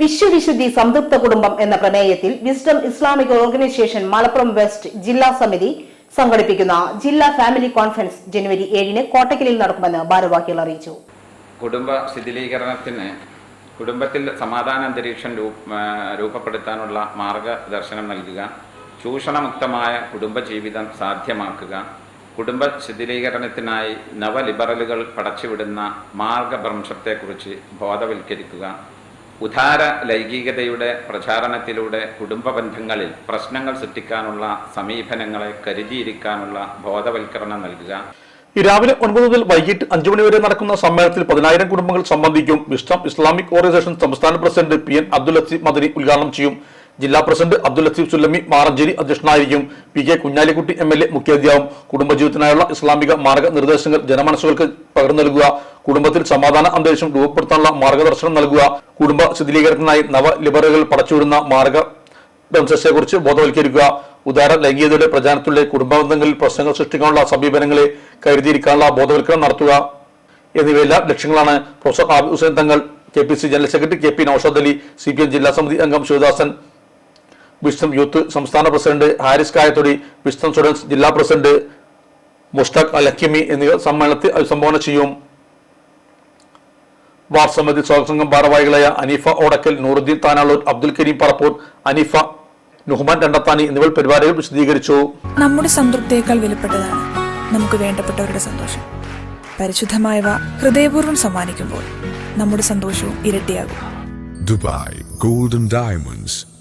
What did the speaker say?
വിശ്വവിശുദ്ധി സംതൃപ്ത കുടുംബം എന്ന പ്രമേയത്തിൽ Wisdom Islamic organisation Malappuram west ജില്ലാ സമിതി സംഘടിപ്പിക്കുന്ന ജില്ലാ ഫാമിലി കോൺഫറൻസ് ജനുവരി ഏഴിന് കോട്ടക്കലിൽ നടക്കുമെന്ന് ഭാരവാഹികൾ അറിയിച്ചു. കുടുംബ ശിഥിലീകരണത്തിന് കുടുംബത്തിൽ സമാധാന അന്തരീക്ഷം രൂപ രൂപപ്പെടുത്താനുള്ള മാർഗദർശനം നൽകുക ചൂഷണമുക്തമായ കുടുംബജീവിതം സാധ്യമാക്കുക കുടുംബ ശിഥിലീകരണത്തിനായി നവലിബറലുകൾ പടച്ചുവിടുന്ന മാർഗഭ്രംശത്തെക്കുറിച്ച് ബോധവൽക്കരിക്കുക ഉദാര ലൈംഗികതയുടെ പ്രചാരണത്തിലൂടെ കുടുംബ ബന്ധങ്ങളിൽ പ്രശ്നങ്ങൾ സൃഷ്ടിക്കാനുള്ള സമീപനങ്ങളെ കരുതിയിരിക്കാനുള്ള ബോധവൽക്കരണം നൽകുക. രാവിലെ ഒൻപത് മുതൽ വൈകിട്ട് അഞ്ചു മണി വരെ നടക്കുന്ന സമ്മേളനത്തിൽ പതിനായിരം കുടുംബങ്ങൾ സംബന്ധിക്കും വിസ്ഡം ഇസ്ലാമിക് ഓർഗനൈസേഷൻ സംസ്ഥാന president P N Abdul Latheef Madani ഉദ്ഘാടനം ചെയ്യും. ജില്ലാ പ്രസിഡന്റ് അബ്ദുൽ ലത്തീഫ് സുല്ലമി മാറഞ്ചേരി അധ്യക്ഷനായിരിക്കും. P K Kunhalikutty M L A മുഖ്യാധ്യാവും കുടുംബജീവിതത്തിനായുള്ള ഇസ്ലാമിക മാർഗനിർദ്ദേശങ്ങൾ ജനമനസ്സുകൾക്ക് പകർന്നു നൽകുക. കുടുംബത്തിൽ സമാധാന അന്തരീക്ഷം രൂപപ്പെടുത്താനുള്ള മാർഗദർശനം നൽകുക. കുടുംബ ശിഥിലീകരണത്തിനായി നവ ലിബറുകൾ പടച്ചുവിടുന്ന മാർഗ ബന്ധത്തെക്കുറിച്ച് ബോധവൽക്കരിക്കുക. ഉദാര ലൈംഗികതയുടെ പ്രചാരണത്തിലൂടെ കുടുംബ ബന്ധങ്ങളിൽ പ്രശ്നങ്ങൾ സൃഷ്ടിക്കാനുള്ള സമീപനങ്ങളെ കരുതിയിരിക്കാനുള്ള ബോധവൽക്കരണം നടത്തുക. എന്നിവയെല്ലാം ലക്ഷ്യങ്ങളാണ് professor Abi Hussain Thangal K P C general secretary K P Noushad Ali C P M ജില്ലാ സമിതി അംഗം ശിവദാസൻ വിസ്ഡം യൂത്ത് സംസ്ഥാന president Haris Kayathodi Wisdom students ജില്ലാ പ്രസിഡന്റ് മുഷ്താഖ് അൽ ഹക്കിമി എന്നിവർ സമ്മേളനത്തിൽ അഭിസംബോധന ചെയ്യും. വാർഡ് സമിതി സ്വാഗത സംഘം ഭാരവാഹികളായ അനീഫ ഓടക്കൽ നൂറുദ്ദീൻ താനാളൂർ അബ്ദുൽ കരീം പറപ്പൂർ അനീഫ നുഹ്മാൻ രണ്ടത്താനി എന്നിവർ പരിപാടികൾ വിശദീകരിച്ചു. നമ്മുടെ സംതൃപ്തിയേക്കാൾ വിലപ്പെട്ടതാണ് നമുക്ക് വേണ്ടപ്പെട്ടവരുടെ സന്തോഷം. പരിശുദ്ധമായവ ഹൃദയപൂർവം സമ്മാനിക്കുമ്പോൾ നമ്മുടെ സന്തോഷവും ഇരട്ടിയാകും. Dubai golden Diamonds,